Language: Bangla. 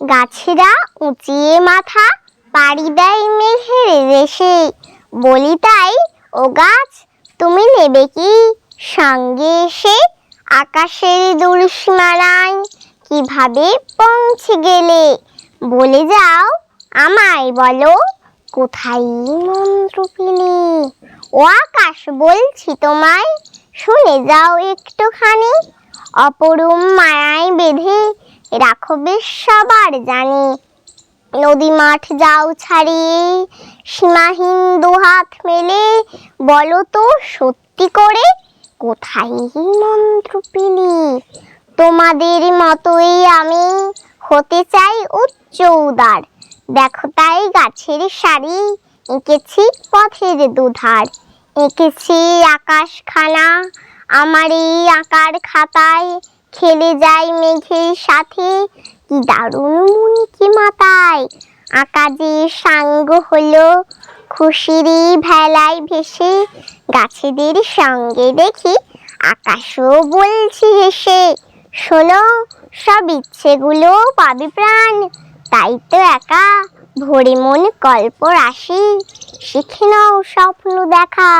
গাছেরা উঁচিয়ে মাথা, পাড়ি দেয় মেঘের দেশে বলি তাই, ও গাছ, তুমি নেবে কি? সঙ্গে এসে আকাশের দুলসীমানায় কীভাবে পৌঁছে গেলে? বলে যাও আমায় বলো, কোথায় মন্ত্র পেলে ও আকাশ, বলছি তোমায়, শুনে যাও একটুখানি। অপরূপ মায়ায় বেঁধে রাখো বেশ সবার জানি। নদী মাঠ যাও ছাড়িয়ে সীমাহীন দুহাত মেলে, বলো তো সত্যি করে কোথায় মন্ত্র পেলি? তোমাদের মতোই আমি হতে চাই উচ্চ উদার। দেখো তাই গাছের সারি, এঁকেছি পথের দুধার। এঁকেছি আকাশখানা, আমার এই আঁকার খাতায় খেলে যায় মেঘের সাথে। কি দারুণ মনি কি মাতায় আঁকা যে সাঙ্গ হলো খুশিরই ভেলায় ভেসে। গাছেদের সঙ্গে দেখি আকাশও বলছি হেসে, শোনো, সব ইচ্ছেগুলো পাবি প্রাণ। তাই তো একা ভরে মন কল্প রাশি শিখে নাও স্বপ্ন দেখা।